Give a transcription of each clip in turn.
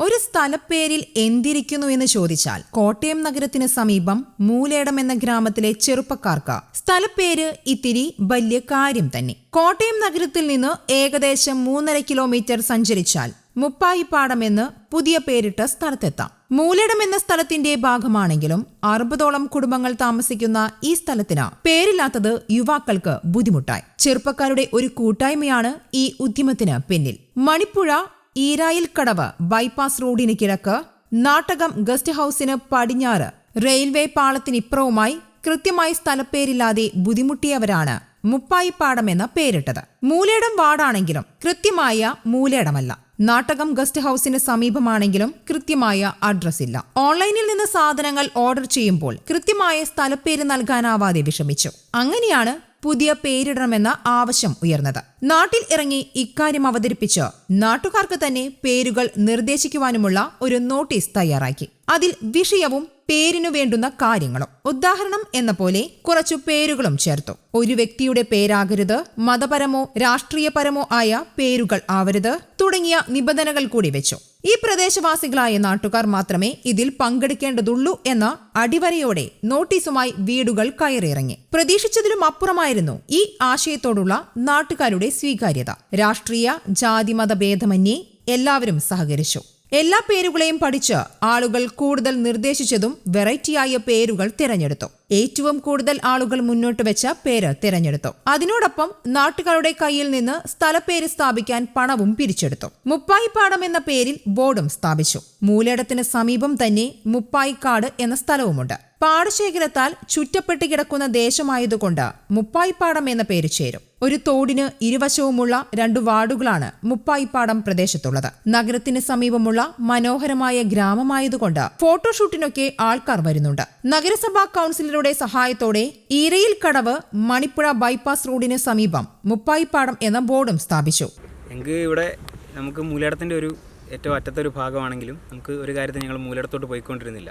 ഒരു സ്ഥലപ്പേരിൽ എന്തിരിക്കുന്നു എന്ന് ചോദിച്ചാൽ കോട്ടയം നഗരത്തിന് സമീപം മൂലേടം എന്ന ഗ്രാമത്തിലെ ചെറുപ്പക്കാർക്ക് സ്ഥലപ്പേര് ഇത്തിരി വലിയ കാര്യം തന്നെ. കോട്ടയം നഗരത്തിൽ നിന്ന് ഏകദേശം മൂന്നര കിലോമീറ്റർ സഞ്ചരിച്ചാൽ മുപ്പായിപ്പാടം എന്ന് പുതിയ പേരിട്ട സ്ഥലത്തെത്താം. മൂലേടം എന്ന സ്ഥലത്തിന്റെ ഭാഗമാണെങ്കിലും അറുപതോളം കുടുംബങ്ങൾ താമസിക്കുന്ന ഈ സ്ഥലത്തിന് പേരില്ലാത്തത് യുവാക്കൾക്ക് ബുദ്ധിമുട്ടായി. ചെറുപ്പക്കാരുടെ ഒരു കൂട്ടായ്മയാണ് ഈ ഉദ്യമത്തിന് പിന്നിൽ. മണിപ്പുഴ ഈരായിൽ കടവ് ബൈപ്പാസ് റോഡിന് കിഴക്ക് നാട്ടകം ഗസ്റ്റ് ഹൌസിന് പടിഞ്ഞാറ് റെയിൽവേ പാളത്തിനിപ്പുറവുമായി കൃത്യമായി സ്ഥലപ്പേരില്ലാതെ ബുദ്ധിമുട്ടിയവരാണ് മുപ്പായിപ്പാടം എന്ന പേരിട്ടത്. മൂലേടം വാർഡാണെങ്കിലും കൃത്യമായ മൂലേടമല്ല. നാട്ടകം ഗസ്റ്റ് ഹൌസിന് സമീപമാണെങ്കിലും കൃത്യമായ അഡ്രസ് ഇല്ല ഓൺലൈനിൽ നിന്ന് സാധനങ്ങൾ ഓർഡർ ചെയ്യുമ്പോൾ കൃത്യമായ സ്ഥലപ്പേര് നൽകാനാവാതെ വിഷമിച്ചു. അങ്ങനെയാണ് പുതിയ പേരിടണമെന്ന ആവശ്യം ഉയർന്നത്. നാട്ടിൽ ഇറങ്ങി ഇക്കാര്യം അവതരിപ്പിച്ച് നാട്ടുകാർക്ക് തന്നെ പേരുകൾ നിർദ്ദേശിക്കുവാനുമുള്ള ഒരു നോട്ടീസ് തയ്യാറാക്കി. അതിൽ വിഷയവും പേരിനു വേണ്ടുന്ന കാര്യങ്ങളും. ഉദാഹരണം എന്ന പോലെ കുറച്ചു പേരുകളും ചേർത്തു. ഒരു വ്യക്തിയുടെ പേരാകരുത് മതപരമോ രാഷ്ട്രീയപരമോ ആയ പേരുകൾ ആവരുത് തുടങ്ങിയ നിബന്ധനകൾ കൂടി വെച്ചു. ഈ പ്രദേശവാസികളായ നാട്ടുകാർ മാത്രമേ ഇതിൽ പങ്കെടുക്കേണ്ടതുള്ളൂ എന്ന അടിവരയോടെ നോട്ടീസുമായി വീടുകൾ കയറിയിറങ്ങി. പ്രതീക്ഷിച്ചതിലും അപ്പുറമായിരുന്നു ഈ ആശയത്തോടുള്ള നാട്ടുകാരുടെ സ്വീകാര്യത. രാഷ്ട്രീയ ജാതിമത ഭേദമന്യേ എല്ലാവരും സഹകരിച്ചു. എല്ലാ പേരുകളെയും പഠിച്ച് ആളുകൾ കൂടുതൽ നിർദ്ദേശിച്ചതും വെറൈറ്റിയായ പേരുകൾ തിരഞ്ഞെടുത്തു. ഏറ്റവും കൂടുതൽ ആളുകൾ മുന്നോട്ട് വെച്ച പേര് തിരഞ്ഞെടുത്തു. അതിനോടൊപ്പം നാട്ടുകാരുടെ കയ്യിൽ നിന്ന് സ്ഥലപ്പേര് സ്ഥാപിക്കാൻ പണവും പിരിച്ചെടുത്തു. മുപ്പായിപ്പാടം എന്ന പേരിൽ ബോർഡും സ്ഥാപിച്ചു. മൂലേടത്തിന് സമീപം തന്നെ മുപ്പായിക്കാട് എന്ന സ്ഥലവുമുണ്ട്. പാടശേഖരത്താൽ ചുറ്റപ്പെട്ട് കിടക്കുന്ന ദേശമായതുകൊണ്ട് മുപ്പായിപ്പാടം എന്ന പേര് ചേരും. ഒരു തോടിന് ഇരുവശവുമുള്ള രണ്ടു വാർഡുകളാണ് മുപ്പായിപ്പാടം പ്രദേശത്തുള്ളത്. നഗരത്തിന് സമീപമുള്ള മനോഹരമായ ഗ്രാമമായതുകൊണ്ട് ഫോട്ടോഷൂട്ടിനൊക്കെ ആൾക്കാർ വരുന്നുണ്ട്. നഗരസഭാ കൗൺസിലറുടെ സഹായത്തോടെ ഈരയിൽ കടവ് മണിപ്പുഴ ബൈപ്പാസ് റോഡിന് സമീപം മുപ്പായിപ്പാടം എന്ന ബോർഡും സ്ഥാപിച്ചു. ഞങ്ങൾക്ക് ഇവിടെ നമുക്ക് മൂലയിടത്തിന്റെ ഒരു ഏറ്റവും അറ്റത്തെ ഒരു ഭാഗമാണെങ്കിലും നമുക്ക് ഒരു കാര്യത്തിൽ ഞങ്ങൾ മൂലയിടത്തോട്ട് പോയിക്കൊണ്ടിരുന്നില്ല.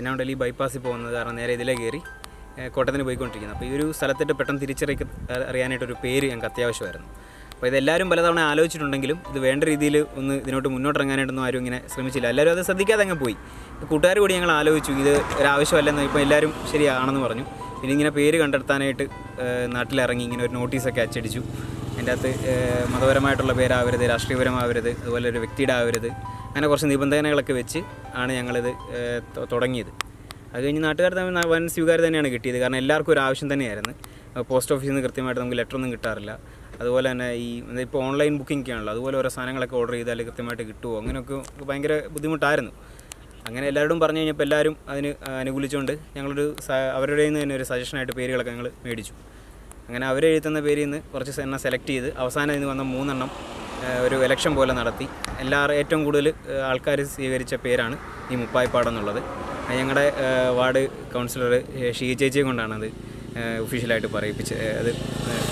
എന്നാണ്ടല്ലോ ഡൽഹി ബൈപ്പാസിൽ പോകുന്നത് കാരണം നേരെ ഇതിലേ കയറി കോട്ടത്തിന് പോയിക്കൊണ്ടിരിക്കുന്നത് അപ്പോൾ ഈ ഒരു സ്ഥലത്തിട്ട് പെട്ടെന്ന് തിരിച്ചറി അറിയാനായിട്ടൊരു പേര് ഞങ്ങൾക്ക് അത്യാവശ്യമായിരുന്നു. അപ്പോൾ ഇതെല്ലാവരും പലതവണ ആലോചിച്ചിട്ടുണ്ടെങ്കിലും ഇത് വേണ്ട രീതിയിൽ ഒന്ന് ഇതിനോട്ട് മുന്നോട്ടിറങ്ങാനായിട്ടൊന്നും ആരും ഇങ്ങനെ ശ്രമിച്ചില്ല. എല്ലാവരും അത് ശ്രദ്ധിക്കാതെ അങ്ങ് പോയി. കൂട്ടുകാർ കൂടി ഞങ്ങൾ ആലോചിച്ചു ഇത് ഒരാവശ്യമല്ലെന്ന് ഇപ്പോൾ എല്ലാവരും ശരിയാണെന്ന് പറഞ്ഞു. പിന്നെ ഇങ്ങനെ പേര് കണ്ടെത്താനായിട്ട് നാട്ടിലിറങ്ങി ഇങ്ങനെ ഒരു നോട്ടീസൊക്കെ അച്ചടിച്ചു. അതിന്റെ അകത്ത് മതപരമായിട്ടുള്ള പേരാവരുത് രാഷ്ട്രീയപരമാവരുത് അതുപോലെ ഒരു വ്യക്തിയുടെ ആവരുത് അങ്ങനെ കുറച്ച് നിബന്ധനകളൊക്കെ വെച്ച് ആണ് ഞങ്ങളിത് തുടങ്ങിയത്. അത് കഴിഞ്ഞ് നാട്ടുകാർ തമ്മിൽ വൻ സ്വീകാര്യം തന്നെയാണ് കിട്ടിയത്. കാരണം എല്ലാവർക്കും ഒരു ആവശ്യം തന്നെയായിരുന്നു. പോസ്റ്റ് ഓഫീസിൽ നിന്ന് കൃത്യമായിട്ട് നമുക്ക് ലെറ്റർ ഒന്നും കിട്ടാറില്ല. അതുപോലെ തന്നെ ഈ ഇപ്പോൾ ഓൺലൈൻ ബുക്കിംഗ് ആണല്ലോ. അതുപോലെ ഓരോ സാധനങ്ങളൊക്കെ ഓർഡർ ചെയ്താൽ കൃത്യമായിട്ട് കിട്ടുമോ അങ്ങനെയൊക്കെ ഭയങ്കര ബുദ്ധിമുട്ടായിരുന്നു. അങ്ങനെ എല്ലാവരോടും പറഞ്ഞു കഴിഞ്ഞപ്പോൾ എല്ലാവരും അതിന് അനുകൂലിച്ചുകൊണ്ട് ഞങ്ങളൊരു അവരുടെ നിന്ന് തന്നെ ഒരു സജഷനായിട്ട് പേരുകളൊക്കെ ഞങ്ങൾ മേടിച്ചു. അങ്ങനെ അവർ എഴുതുന്ന പേരിൽ നിന്ന് കുറച്ച് എണ്ണം സെലക്ട് ചെയ്ത് അവസാനം ഇന്ന് വന്ന മൂന്നെണ്ണം ഒരു ഇലക്ഷൻ പോലെ നടത്തി. എല്ലാ ഏറ്റവും കൂടുതൽ ആൾക്കാർ സ്വീകരിച്ച പേരാണ് ഈ മുപ്പായ്പാടെന്നുള്ളത് ഞങ്ങളുടെ വാർഡ് കൗൺസിലർ ഷീ ചേച്ചിയെ കൊണ്ടാണ് അത് ഒഫീഷ്യലായിട്ട് പറയിപ്പിച്ച് അത്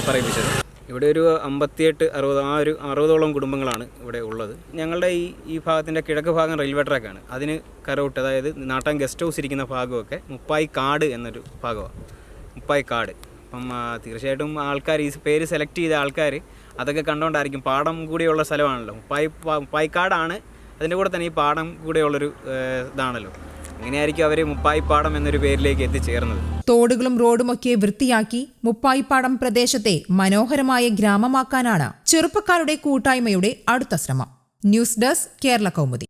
പറയിപ്പിച്ചത്. ഇവിടെ ഒരു അമ്പത്തിയെട്ട് അറുപത് ആ ഒരു അറുപതോളം കുടുംബങ്ങളാണ് ഇവിടെ ഉള്ളത്. ഞങ്ങളുടെ ഈ ഈ ഭാഗത്തിന്റെ കിഴക്ക് ഭാഗം റെയിൽവേ ട്രാക്കാണ്. അതിന് കരോട്ട് അതായത് നാട്ടാൻ ഗസ്റ്റ് ഹൗസ് ഇരിക്കുന്ന ഭാഗമൊക്കെ മുപ്പായി കാട് എന്നൊരു ഭാഗമാണ് മുപ്പായി കാട് അപ്പം തീർച്ചയായിട്ടും ആൾക്കാർ ഈ പേര് സെലക്ട് ചെയ്ത ആൾക്കാർ അതൊക്കെ കണ്ടുകൊണ്ടായിരിക്കും പാടം കൂടിയുള്ള സ്ഥലമാണല്ലോ. പായ് പായ്ക്കാടാണ് അതിന്റെ കൂടെ തന്നെ ഈ പാടം കൂടെയുള്ളൊരു ഇതാണല്ലോ. അങ്ങനെയായിരിക്കും അവർ മുപ്പായിപ്പാടം എന്നൊരു പേരിലേക്ക് എത്തിച്ചേർന്നത്. തോടുകളും റോഡുമൊക്കെ വൃത്തിയാക്കി മുപ്പായിപ്പാടം പ്രദേശത്തെ മനോഹരമായ ഗ്രാമമാക്കാനാണ് ചെറുപ്പക്കാരുടെ കൂട്ടായ്മയുടെ അടുത്ത ശ്രമം. News desk Kerala Kaumudi.